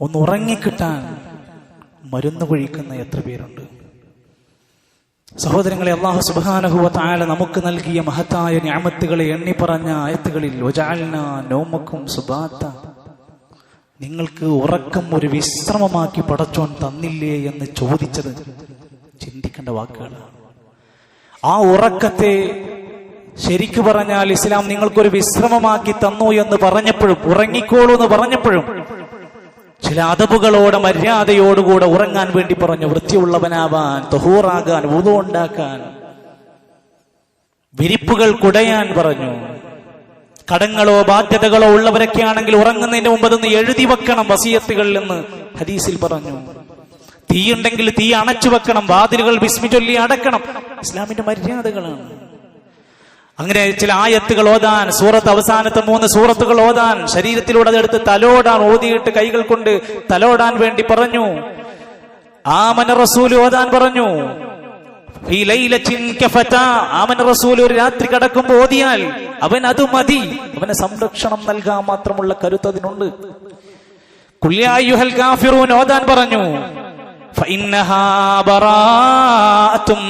ഒന്ന് ഉറങ്ങിക്കിട്ടാൻ മരുന്ന് കുഴിക്കുന്ന എത്ര പേരുണ്ട്? സഹോദരങ്ങളെ അള്ളാഹു സുബാനഹുവ താല നമുക്ക് നൽകിയ മഹത്തായ ഞാമത്തുകളെ എണ്ണി പറഞ്ഞ ആയത്തുകളിൽ നോമക്കും സുബാത്ത. നിങ്ങൾക്ക് ഉറക്കം ഒരു വിശ്രമമാക്കി പടച്ചോൻ തന്നില്ലേ എന്ന് ചോദിച്ചത് ചിന്തിക്കേണ്ട വാക്കുകളാണ്. ആ ഉറക്കത്തെ ശരിക്കു പറഞ്ഞാൽ ഇസ്ലാം നിങ്ങൾക്കൊരു വിശ്രമമാക്കി തന്നു എന്ന് പറഞ്ഞപ്പോഴും ഉറങ്ങിക്കോളൂ എന്ന് പറഞ്ഞപ്പോഴും ചില അതപുകളോടെ മര്യാദയോടുകൂടെ ഉറങ്ങാൻ വേണ്ടി പറഞ്ഞു വൃത്തിയുള്ളവനാവാൻ തൊഹൂറാകാൻ ഉണ്ടാക്കാൻ. വിരിപ്പുകൾ കുടയാൻ പറഞ്ഞു. കടങ്ങളോ ബാധ്യതകളോ ഉള്ളവരൊക്കെ ആണെങ്കിൽ ഉറങ്ങുന്നതിന് മുമ്പ് അതൊന്ന് എഴുതി വെക്കണം വസീയത്തുകളിൽ നിന്ന് ഹദീസിൽ പറഞ്ഞു. തീയുണ്ടെങ്കിൽ തീ അണച്ചു വെക്കണം വാതിലുകൾ വിസ്മി ചൊല്ലി അടക്കണം. ഇസ്ലാമിന്റെ മര്യാദകളാണ്. അങ്ങനെ ചില ആയത്തുകൾ ഓതാൻ സൂറത്ത് അവസാനത്തെ മൂന്ന് സൂറത്തുകൾ ഓതാൻ ശരീരത്തിലൂടെ അതെടുത്ത് തലോടാൻ ഓതിയിട്ട് കൈകൾ കൊണ്ട് തലോടാൻ വേണ്ടി പറഞ്ഞു. ആമന റസൂൽ ഓതാൻ പറഞ്ഞു. ഈ ആമന റസൂൽ ഒരു രാത്രി കടക്കുമ്പോ ഓതിയാൽ അവൻ അത് മതി. അവന് സംരക്ഷണം നൽകാൻ മാത്രമുള്ള കരുത്ത് അതിനുണ്ട്. കാഫിറൂൻ ഓതാൻ പറഞ്ഞു.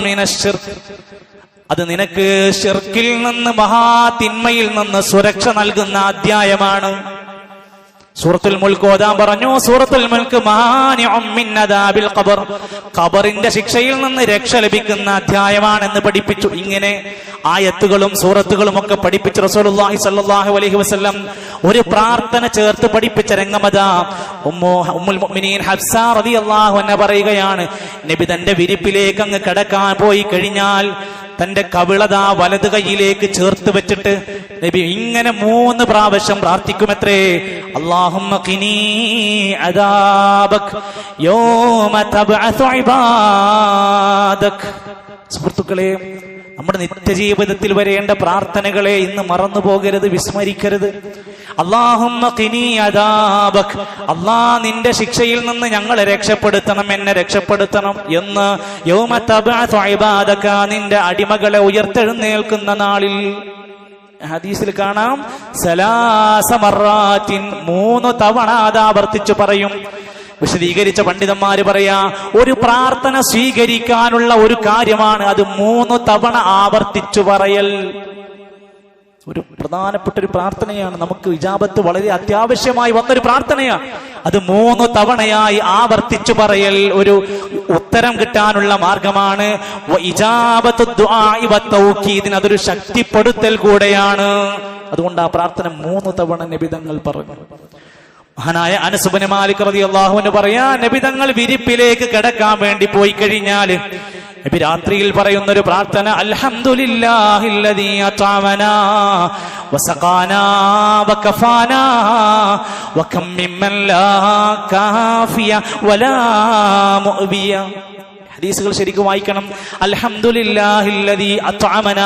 മിനശ്ശിർക്ക് അത് നിനക്ക് ഷിർക്കിൽ നിന്ന് മഹാതിന്മയിൽ നിന്ന് സുരക്ഷ നൽകുന്ന അധ്യായമാണ്. സൂറത്തുൽ മുൽക്ക് ഓതാൻ പറഞ്ഞു സൂറത്തുൽ മുൽക്ക് അദാബിൽ ഖബർ. ഖബറിന്റെ ശിക്ഷയിൽ നിന്ന് രക്ഷ ലഭിക്കുന്ന അധ്യായമാണെന്ന് പഠിപ്പിച്ചു. ഇങ്ങനെ ആയത്തുകളും സൂറത്തുകളും ഒക്കെ പഠിപ്പിച്ചു റസൂലുള്ളാഹി സ്വല്ലല്ലാഹു അലൈഹി വസല്ലം ഒരു പ്രാർത്ഥന ചേർത്ത് പഠിപ്പിച്ച രംഗമതാ. ഉമ്മു ഉമ്മുൽ മുഅ്മിനീൻ ഹഫ്സ റളിയല്ലാഹു അൻഹ പറയുകയാണ് നബി തന്റെ വിരിപ്പിലേക്ക് അങ്ങ് കിടക്കാൻ പോയി കഴിഞ്ഞാൽ തന്റെ കവിളത വലത് കൈയിലേക്ക് ചേർത്ത് വെച്ചിട്ട് നബി ഇങ്ങനെ മൂന്ന് പ്രാവശ്യം പ്രാർത്ഥിക്കുമത്രേ. ഇബാദക്. സുഹൃത്തുക്കളെ നമ്മുടെ നിത്യജീവിതത്തിൽ വരേണ്ട പ്രാർത്ഥനകളെ ഇന്ന് മറന്നു പോകരുത് വിസ്മരിക്കരുത്. അള്ളാഹുമ്മ നിന്റെ ശിക്ഷയിൽ നിന്ന് ഞങ്ങളെ രക്ഷപ്പെടുത്തണം എന്നെ രക്ഷപ്പെടുത്തണം എന്ന് യൗമ തബ്അസു ഇബാദക നിന്റെ അടിമകളെ ഉയർത്തെഴുന്നേൽക്കുന്ന നാളിൽ. ഹദീസിൽ കാണാം സലാസമറാറ്റിൻ മൂന്ന് തവണ അത് ആവർത്തിച്ചു പറയും. വിശദീകരിച്ച പണ്ഡിതന്മാര് പറയാ ഒരു പ്രാർത്ഥന സ്വീകരിക്കാനുള്ള ഒരു കാര്യമാണ് അത് മൂന്ന് തവണ ആവർത്തിച്ചു പറയൽ. ഒരു പ്രധാനപ്പെട്ട ഒരു പ്രാർത്ഥനയാണ്. നമുക്ക് ഇജാബത്ത് വളരെ അത്യാവശ്യമായി വന്നൊരു പ്രാർത്ഥനയാണ്. അത് മൂന്ന് തവണയായി ആവർത്തിച്ചു പറയൽ ഒരു ഉത്തരം കിട്ടാനുള്ള മാർഗമാണ്. അതൊരു ശക്തിപ്പെടുത്തൽ കൂടെയാണ്. അതുകൊണ്ട് ആ പ്രാർത്ഥന മൂന്ന് തവണ നിബിതങ്ങൾ പറഞ്ഞു. മഹാനായ അനസുബന് മാലിക് റതി അള്ളാഹുവിന് പറയാ നബിതങ്ങൾ വിരിപ്പിലേക്ക് കിടക്കാൻ വേണ്ടി പോയി കഴിഞ്ഞാൽ നബി രാത്രിയിൽ പറയുന്ന ഒരു പ്രാർത്ഥന അൽഹംദുലില്ലാഹില്ലദീ അത്അമനാ വസഖാനാ വകഫാനാ വകം മിമ്മൻ ഹദീസുകൾ ശരിക്കും വായിക്കണം. അൽഹംദുലില്ലാഹില്ലദീ അത്അമന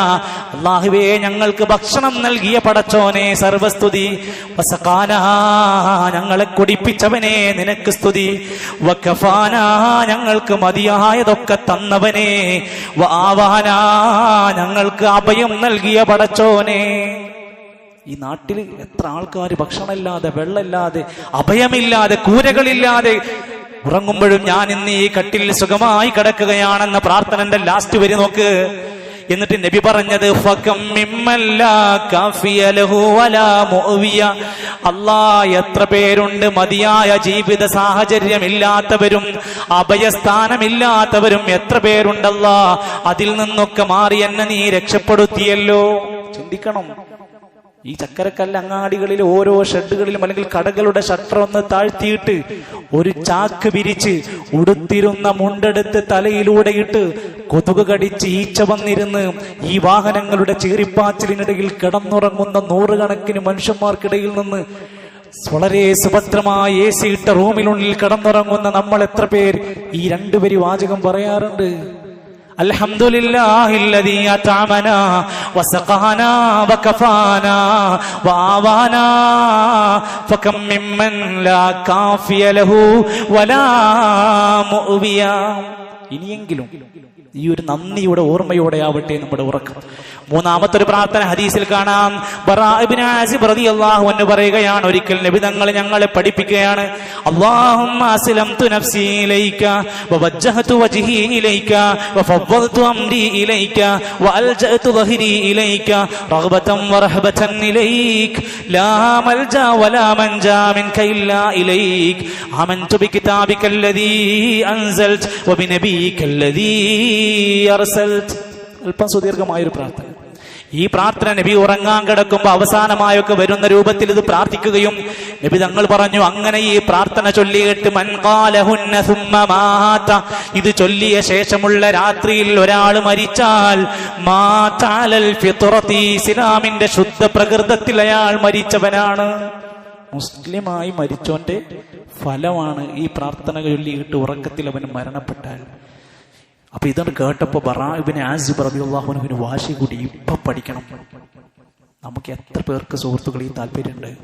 അല്ലാഹുവേ ഞങ്ങൾക്ക് ഭക്ഷണം നൽകിയ പടച്ചോനെ സർവസ്തുതി. ഞങ്ങളെ കുടിപ്പിച്ചവനെ നിനക്ക് സ്തുതി. ഞങ്ങൾക്ക് മതിയായതൊക്കെ തന്നവനെ. ഞങ്ങൾക്ക് അഭയം നൽകിയ പടച്ചോനെ. ഈ നാട്ടിൽ എത്ര ആൾക്കാർ ഭക്ഷണമില്ലാതെ വെള്ളമില്ലാതെ അഭയമില്ലാതെ കൂരകളില്ലാതെ ഉറങ്ങുമ്പോഴും ഞാൻ ഇന്ന് ഈ കട്ടിൽ സുഖമായി കിടക്കുകയാണെന്ന പ്രാർത്ഥനന്റെ ലാസ്റ്റ് വരി നോക്ക്. എന്നിട്ട് നബി പറഞ്ഞത്. അല്ലാ എത്ര പേരുണ്ട് മതിയായ ജീവിത സാഹചര്യമില്ലാത്തവരും അഭയസ്ഥാനമില്ലാത്തവരും എത്ര പേരുണ്ടല്ലാ അതിൽ നിന്നൊക്കെ മാറി എന്നെ നീ രക്ഷപ്പെടുത്തിയല്ലോ. ചിന്തിക്കണം. ഈ ചക്കരക്കല്ല അങ്ങാടികളിൽ ഓരോ ഷെഡുകളിലും അല്ലെങ്കിൽ കടകളുടെ ഷട്ടർ ഒന്ന് താഴ്ത്തിയിട്ട് ഒരു ചാക്ക് വിരിച്ച് ഉടുത്തിരുന്ന മുണ്ടെടുത്ത് തലയിലൂടെ ഇട്ട് കൊതുക് കടിച്ച് ഈച്ച വന്നിരുന്ന് ഈ വാഹനങ്ങളുടെ ചീറിപ്പാച്ചിലിനിടയിൽ കിടന്നുറങ്ങുന്ന നൂറുകണക്കിന് മനുഷ്യന്മാർക്കിടയിൽ നിന്ന് വളരെ സുഭദ്രമായ എ സി ഇട്ട റൂമിനുള്ളിൽ കിടന്നുറങ്ങുന്ന നമ്മൾ എത്ര പേർ ഈ രണ്ടുപേര് വാചകം പറയാറുണ്ട്? الحمد لله الذي أطعمنا وسقانا وكفانا وآوانا فكم ممن لا كافي له ولا مؤويا ഇനിയെങ്കിലും ഈ ഒരു നന്ദിയുടെ ഓർമ്മയോടെ ആവട്ടെ നമ്മുടെ ഉറക്കം. മൂന്നാമത്തെ ഒരു പ്രാർത്ഥന ഹദീസിൽ കാണാം. അള്ളാഹു എന്ന് പറയുകയാണ് ഒരിക്കൽ നബിതങ്ങൾ ഞങ്ങളെ പഠിപ്പിക്കുകയാണ്. അള്ളാഹു അല്പം സുദീർഘമായൊരു പ്രാർത്ഥന. ഈ പ്രാർത്ഥന നബി ഉറങ്ങാൻ കിടക്കുമ്പോ അവസാനമായൊക്കെ വരുന്ന രൂപത്തിൽ ഇത് പ്രാർത്ഥിക്കുകയും നബി തങ്ങൾ പറഞ്ഞു അങ്ങനെ ഈ പ്രാർത്ഥന ചൊല്ലിയിട്ട് മൻകാലഹുന്ന ഇത് ചൊല്ലിയ ശേഷമുള്ള രാത്രിയിൽ ഒരാൾ മരിച്ചാൽ മാതാലൽ ഇസ്ലാമിന്റെ ശുദ്ധ പ്രകൃതത്തിൽ അയാൾ മരിച്ചവനാണ്. മുസ്ലിമായി മരിച്ചോന്റെ ഫലമാണ് ഈ പ്രാർത്ഥന ചൊല്ലിയിട്ട് ഉറക്കത്തിൽ അവൻ മരണപ്പെട്ടാൽ. അപ്പൊ ഇതാണ് കേട്ടപ്പോ ബറാബിന് ആസിബ് റബിഅള്ളാഹുനുവിന് വാശി കൂടി ഇപ്പൊ പഠിക്കണം. നമുക്ക് എത്ര പേർക്ക് സുഹൃത്തുക്കൾ ഈ താല്പര്യമുണ്ട്?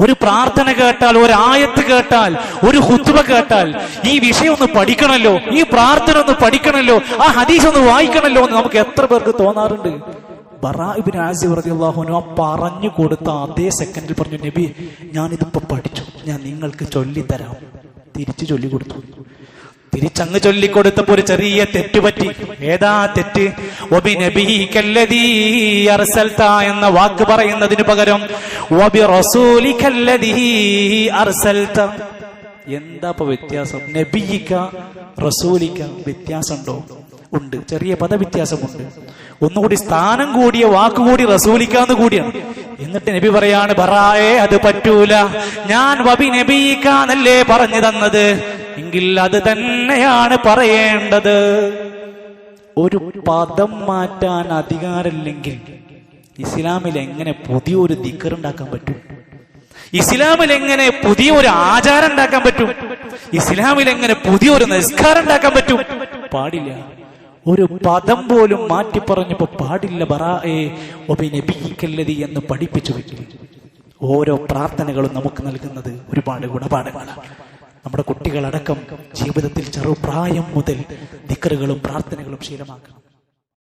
ഒരു പ്രാർത്ഥന കേട്ടാൽ ഒരു ആയത്ത് കേട്ടാൽ ഒരു ഹുത്തുബ കേട്ടാൽ ഈ വിഷയം ഒന്ന് പഠിക്കണല്ലോ ഈ പ്രാർത്ഥന ഒന്ന് പഠിക്കണല്ലോ ആ ഹദീസ് ഒന്ന് വായിക്കണല്ലോ എന്ന് നമുക്ക് എത്ര പേർക്ക് തോന്നാറുണ്ട്? ബറാബിൻ ആസിബ് അള്ളാഹുനു ആ പറഞ്ഞു കൊടുത്ത അതേ സെക്കൻഡിൽ പറഞ്ഞു നബി ഞാനിതിപ്പോ പഠിച്ചു. ഞാൻ നിങ്ങൾക്ക് ചൊല്ലിത്തരാം. തിരിച്ചു ചൊല്ലി കൊടുത്തു തിരിച്ചങ്ങ് ചൊല്ലിക്കൊടുത്തപ്പോ ഒരു ചെറിയ തെറ്റ്? പറ്റി ഏതാ തെറ്റ് എന്ന വാക്ക് പറയുന്നതിന് പകരം ഒബി എന്താ വ്യത്യാസം? നബിയിക്ക റസൂലിക്ക വ്യത്യാസമുണ്ടോ? ഉണ്ട്. ചെറിയ പദവ്യത്യാസമുണ്ട് ഒന്നുകൂടി സ്ഥാനം കൂടിയ വാക്കുകൂടി റസൂലിക്കാന്ന് കൂടിയാണ്. എന്നിട്ട് നബി പറയാണ് ബറായേ അത് പറ്റൂല. ഞാൻ വബി നബിയിക്കാന്നല്ലേ പറഞ്ഞു തന്നത്? എങ്കിൽ അത് തന്നെയാണ് പറയേണ്ടത്. ഒരു പദം മാറ്റാൻ അധികാരമില്ലെങ്കിൽ ഇസ്ലാമിൽ എങ്ങനെ പുതിയൊരു ദിക്കർ ഉണ്ടാക്കാൻ പറ്റും? ഇസ്ലാമിൽ എങ്ങനെ പുതിയൊരു ആചാരം ഉണ്ടാക്കാൻ പറ്റും? ഇസ്ലാമിൽ എങ്ങനെ പുതിയൊരു നിസ്കാരം ഉണ്ടാക്കാൻ പറ്റും? പാടില്ല. ഒരു പദം പോലും മാറ്റി പറഞ്ഞപ്പോ പാടില്ല ബറായെ. എന്ന് പഠിപ്പിച്ചു വെക്കും. ഓരോ പ്രാർത്ഥനകളും നമുക്ക് നൽകുന്നത് ഒരുപാട് ഗുണപാഠങ്ങളാണ്. നമ്മുടെ കുട്ടികളടക്കം ജീവിതത്തിൽ ചെറുപ്രായം മുതൽ ദിക്കറുകളും പ്രാർത്ഥനകളും ശീലമാക്കണം.